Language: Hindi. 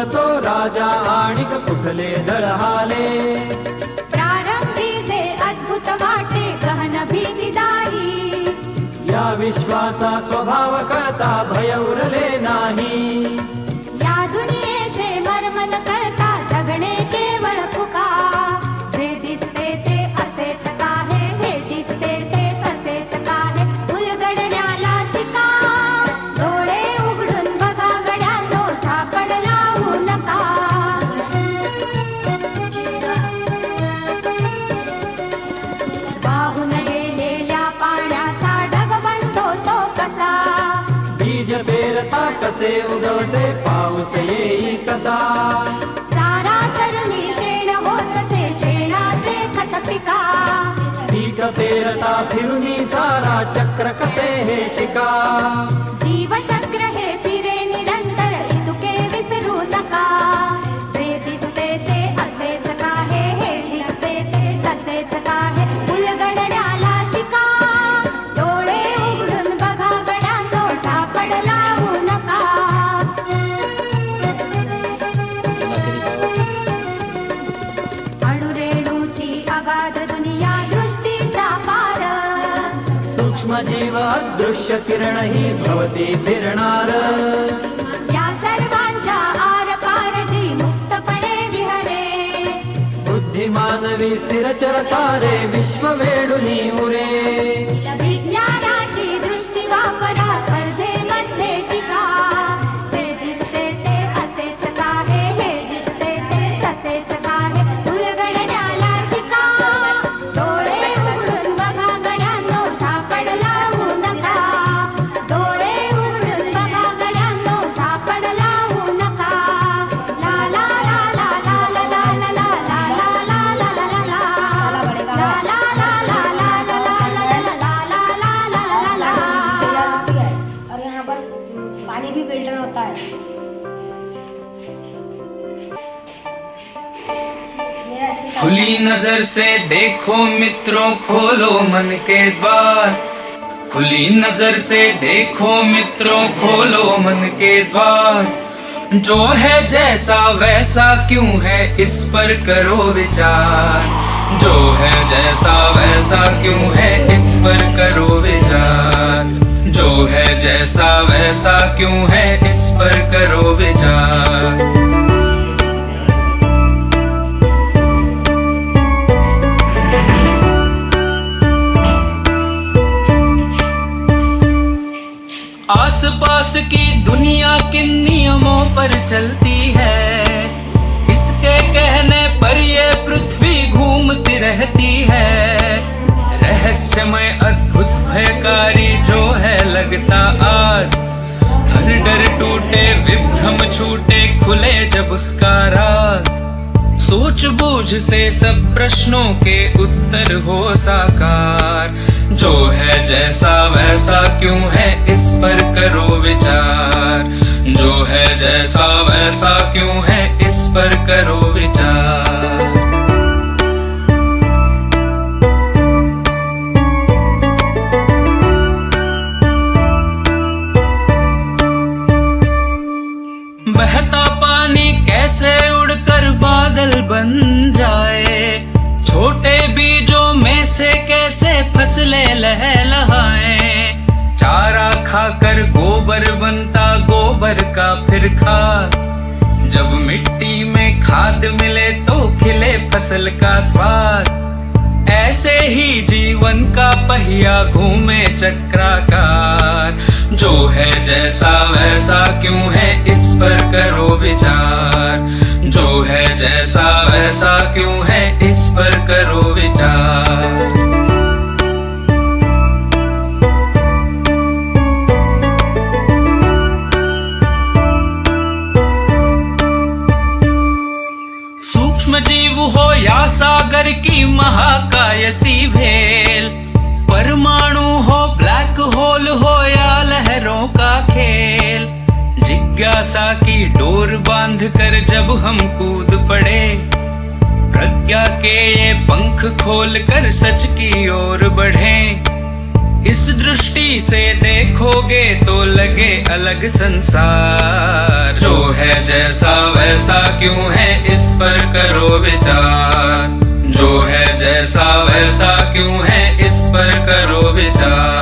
राजा आणिक कुठले दळहाले? प्रारंभी जे अद्भुत वाटे गहन भीतीदायी या विश्वाचा स्वभाव कळता भय उरले नाही. उजवटे पाऊस येई कसा? सूक्ष्म जीव दृश्य किरण ही भवती फिरणार. या सर्वांच्या आर पार जी मुक्तपणे विहरे. बुद्धिमानवी स्थिरचर सारे विश्व वेडुनी उरे. होता है। खुली नज़र से देखो मित्रों, खोलो मन के द्वार। खुली नज़र से देखो मित्रों, खोलो मन के द्वार। जो है जैसा वैसा क्यों है, इस पर करो विचार। जो है जैसा वैसा क्यों है, इस पर करो विचार। जो है जैसा वैसा क्यों है इस पर करो विचार। आसपास की दुनिया किन नियमों पर चलती है? इसके कहने पर ये पृथ्वी घूमती रहती है। रहस्यमय, अद्भुत, भयकारी जो है लगता आज। हर डर टूटे, विभ्रम छूटे, खुले जब उसका राज। सोच बूझ से सब प्रश्नों के उत्तर हो साकार। जो है जैसा वैसा क्यों है, इस पर करो विचार। जो है जैसा वैसा क्यों है, इस पर करो विचार। बहता पानी कैसे उड़कर बादल बन जाए? छोटे बीजों में से कैसे फ़सलें लहलहाए? चारा खाकर गोबर बनता, गोबर का फिर खाद जब मिट्टी में खाद मिले तो खिले फ़सल का स्वाद। ऐसे ही जीवन का पहिया घूमे चक्राकार। जो है जैसा वैसा क्यों है इस पर करो विचार? जो है जैसा वैसा क्यों है इस पर करो विचार? सूक्ष्म जीव हो या सागर की महाकायसी भेल, परमाणु हो, ब्लैक होल हो जिज्ञासा की डोर बाँध कर जब हम कूद पड़े। प्रज्ञा के ये पंख खोल कर सच की ओर बढ़े। इस दृष्टि से देखोगे तो लगे अलग संसार। जो है जैसा वैसा क्यों है इस पर करो विचार। जो है जैसा वैसा क्यों है इस पर करो विचार।